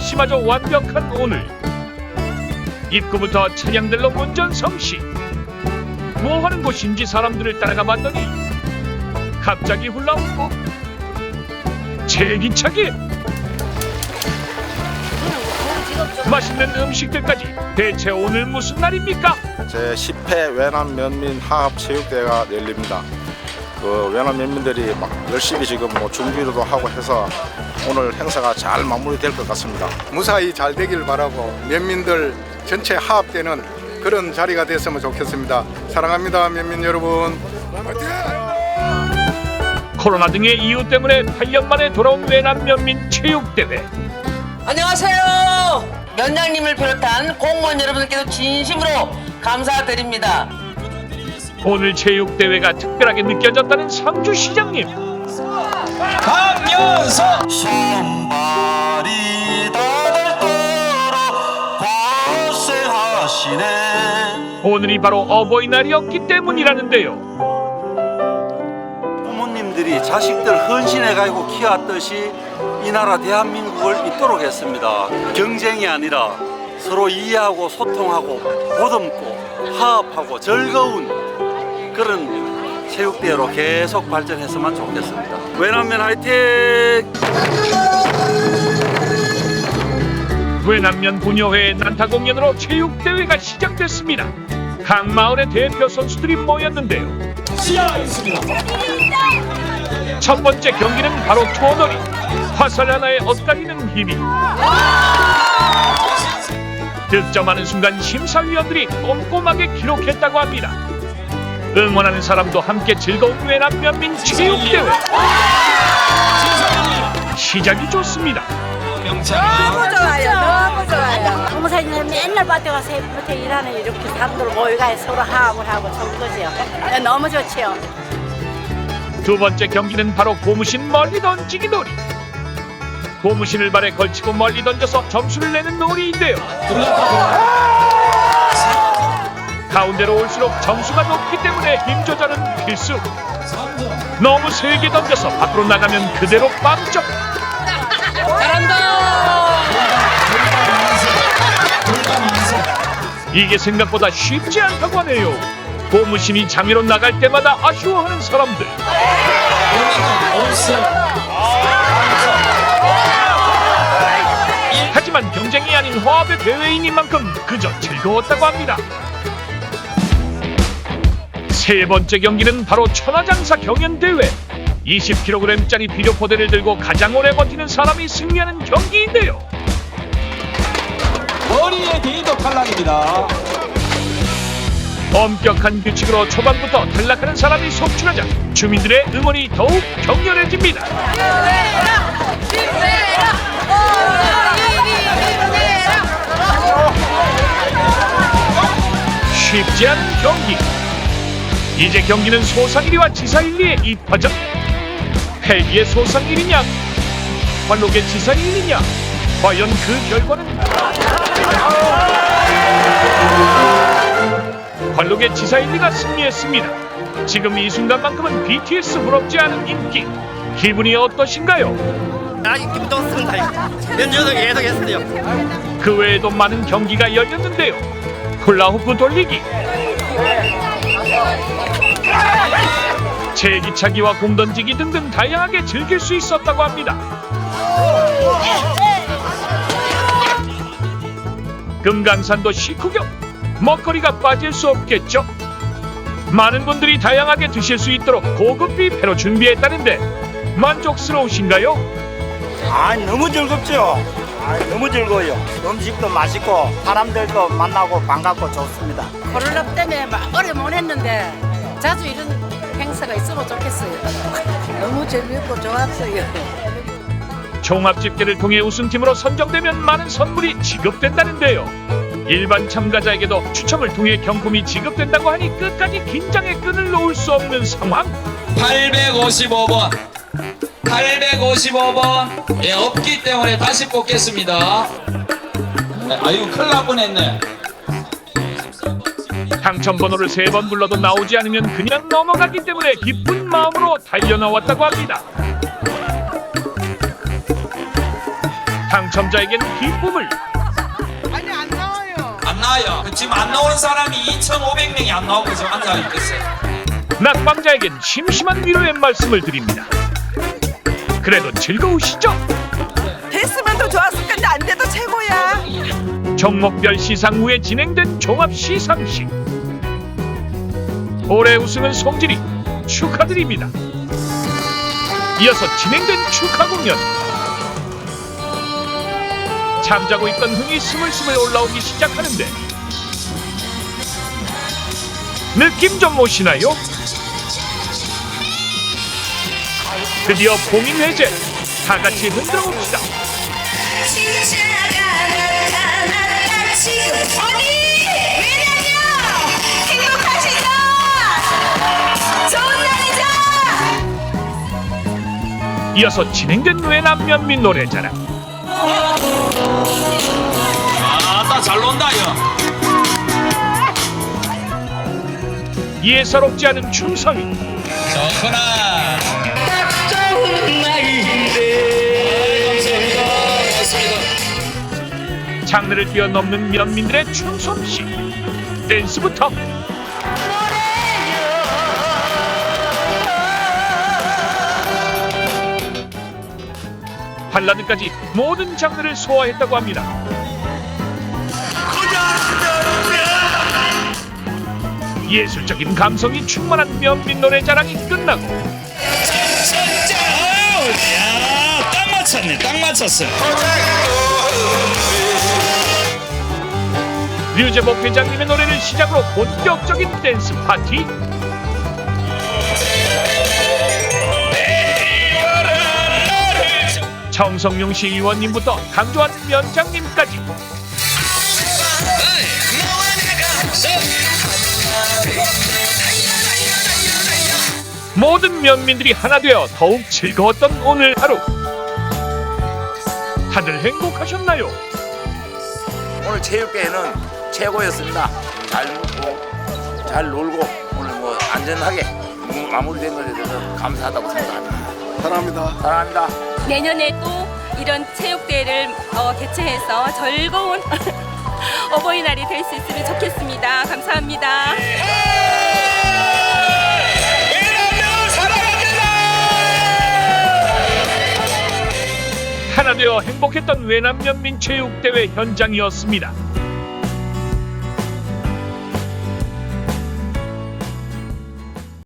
날씨마저 완벽한 오늘 입구부터 차량들로 문전성시 뭐 하는 곳인지 사람들을 따라가 봤더니 갑자기 훌라후프 제기차기 맛있는 음식들까지 대체 오늘 무슨 날입니까? 제 10회 외남 면민 화합 체육대회가 열립니다. 그 외남 면민들이 막 열심히 지금 뭐 준비도 하고 해서 오늘 행사가 잘 마무리될 것 같습니다. 무사히 잘 되길 바라고 면민들 전체 화합되는 그런 자리가 됐으면 좋겠습니다. 사랑합니다, 면민 여러분. 코로나 등의 이유 때문에 8년 만에 돌아온 외남 면민 체육대회 안녕하세요. 면장님을 비롯한 공무원 여러분들께도 진심으로 감사드립니다. 오늘 체육대회가 특별하게 느껴졌다는 상주 시장님. 강연서 손발이 다들 떨어 고생하시네 오늘이 바로 어버이날이었기 때문이라는데요. 부모님들이 자식들 헌신해가지고 키웠듯이 이 나라 대한민국을 잇도록 했습니다. 경쟁이 아니라 서로 이해하고 소통하고 보듬고 화합하고 즐거운 그런 체육대회로 계속 발전했으면 좋겠습니다. 외남면 화이팅! 외남면 부녀회의 난타 공연으로 체육대회가 시작됐습니다. 각 마을의 대표 선수들이 모였는데요. 첫 번째 경기는 바로 토놀이 화살 하나에 엇갈리는 힘이. 득점하는 순간 심사위원들이 꼼꼼하게 기록했다고 합니다 응원하는 사람도 함께 즐거운 외남면민 체육대회 시작이 좋습니다 너무 좋아요. 너무 좋아요. 공사님 맨날 밭에 가서 새부터 일하는 이렇게 사람들 모여가 서로 화합을 하고 좋은 거죠. 네, 너무 좋지요. 두 번째 경기는 바로 고무신 멀리 던지기 놀이. 고무신을 발에 걸치고 멀리 던져서 점수를 내는 놀이인데요. 가운데로 올수록 점수가 높기 때문에 힘 조절은 필수. 너무 세게 던져서 밖으로 나가면 그대로 빵점. 이게 생각보다 쉽지 않다고 하네요. 고무신이 장애로 나갈 때마다 아쉬워하는 사람들. 하지만 경쟁이 아닌 화합의 대회이인 만큼 그저 즐거웠다고 합니다. 세 번째 경기는 바로 천하장사 경연대회. 20kg짜리 비료포대를 들고 가장 오래 버티는 사람이 승리하는 경기인데요. 머리에 뒤도 탈락입니다. 엄격한 규칙으로 초반부터 탈락하는 사람이 속출하자 주민들의 응원이 더욱 격렬해집니다. 쉽지 않은 경기. 이제 경기는 소상일이와 지사일리의 입화전. 헬기의 소상일이냐, 관록의 지사일리냐. 과연 그 결과는? 관록의 지사일리가 승리했습니다. 지금 이 순간만큼은 BTS 부럽지 않은 인기. 기분이 어떠신가요? 아, 기분 좋습니다. 연주도 계속 했어요. 그 외에도 많은 경기가 열렸는데요. 훌라후프 돌리기, 제기차기와 공 던지기 등등 다양하게 즐길 수 있었다고 합니다. 금강산도 식후경, 먹거리가 빠질 수 없겠죠. 많은 분들이 다양하게 드실 수 있도록 고급 뷔페로 준비했다는데 만족스러우신가요? 아 너무 즐겁죠. 아 너무 즐거워요. 음식도 맛있고 사람들도 만나고 반갑고 좋습니다. 코로나 때문에 막못 했는데 자주 이런 행사가 있으면 좋겠어요. 너무 재미있고 좋았어요. 종합 집계를 통해 우승팀으로 선정되면 많은 선물이 지급된다는데요. 일반 참가자에게도 추첨을 통해 경품이 지급된다고 하니 끝까지 긴장의 끈을 놓을 수 없는 상황. 855번. 855번. 예, 없기 때문에 다시 뽑겠습니다. 네, 아유, 큰일 날 뻔했네. 당첨 번호를 세 번 불러도 나오지 않으면 그냥 넘어가기 때문에 기쁜 마음으로 달려 나왔다고 합니다. 당첨자에겐 기쁨을 안 나와요. 지금 안 나오는 사람이 2,500명이 안 나오고 지금 앉아 있겠어요. 낙방자에겐 심심한 위로의 말씀을 드립니다. 그래도 즐거우시죠? 됐으면 더 좋았을 건데 안 돼도 최고야. 종목별 시상 후에 진행된 종합 시상식. 올해 우승은 송진이 축하드립니다. 이어서 진행된 축하 공연. 잠자고 있던 흥이 스물스물 올라오기 시작하는데 느낌 좀 오시나요? 드디어 봉인 해제. 다 같이 흔들어 봅시다. 이어서 진행된 외남 면민 노래자랑 아따 잘 논다 요. 예사롭지 않은 춤성이 좋구나. 장르를 뛰어넘는 면민들의 춤솜씨 댄스부터 발라드까지 모든 장르를 소화했다고 합니다. 예술적인 감성이 충만한 면민 노래 자랑이 끝나고 딱 맞췄네 딱 맞췄어 류재복 회장님의 노래를 시작으로 본격적인 댄스 파티 정성용 시의원님부터 강조한 면장님까지 모든 면민들이 하나 되어 더욱 즐거웠던 오늘 하루 다들 행복하셨나요? 오늘 체육대회는 최고였습니다. 잘 먹고 잘 놀고 오늘 뭐 안전하게 마무리된 것에 대해서 감사하다고 생각합니다. 사랑합니다. 사랑합니다. 내년에 또 이런 체육대회를 어, 개최해서 즐거운 어버이날이 될 수 있으면 좋겠습니다. 감사합니다. 하나 되어 행복했던 외남연민 체육대회 현장이었습니다.